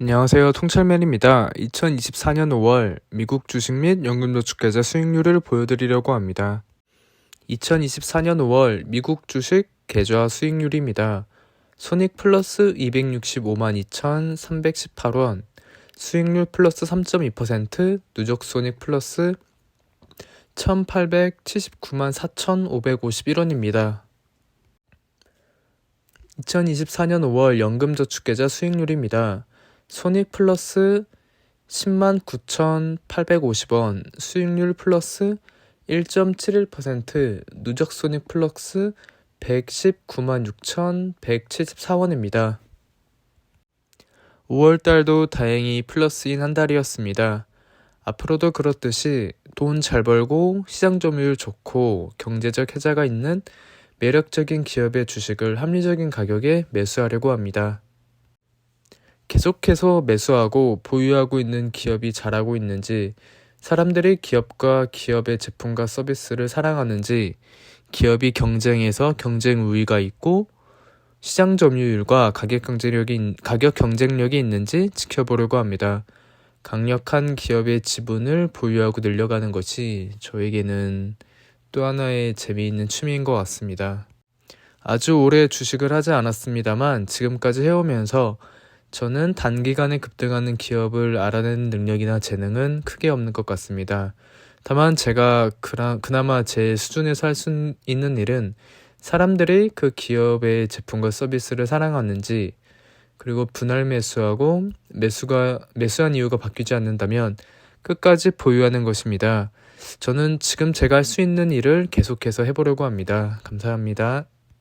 안녕하세요. 통찰맨입니다. 2024년 5월 미국 주식 및 연금저축계좌 수익률을 보여드리려고 합니다. 2024년 5월 미국 주식 계좌 수익률입니다. 손익 플러스 265만 2,318원, 수익률 플러스 3.2%, 누적 손익 플러스 1,879만 4,551원입니다. 2024년 5월 연금저축계좌 수익률입니다. 손익 플러스 10만 9,850원, 수익률 플러스 1.71%, 누적 손익 플러스 119만 6,174원입니다. 5월 달도 다행히 플러스인 한 달이었습니다. 앞으로도 그렇듯이 돈 잘 벌고 시장 점유율 좋고 경제적 혜자가 있는 매력적인 기업의 주식을 합리적인 가격에 매수하려고 합니다. 계속해서 매수하고 보유하고 있는 기업이 잘하고 있는지, 사람들이 기업과 기업의 제품과 서비스를 사랑하는지, 기업이 경쟁에서 경쟁 우위가 있고, 시장 점유율과 가격 경쟁력이, 가격 경쟁력이 있는지 지켜보려고 합니다. 강력한 기업의 지분을 보유하고 늘려가는 것이 저에게는 또 하나의 재미있는 취미인 것 같습니다. 아주 오래 주식을 하지 않았습니다만 지금까지 해오면서 저는 단기간에 급등하는 기업을 알아내는 능력이나 재능은 크게 없는 것 같습니다. 다만 제가 그나, 그나마 제 수준에서 할 수 있는 일은 사람들이 그 기업의 제품과 서비스를 사랑하는지 그리고 분할 매수하고 매수가 매수한 이유가 바뀌지 않는다면 끝까지 보유하는 것입니다. 저는 지금 제가 할 수 있는 일을 계속해서 해보려고 합니다. 감사합니다.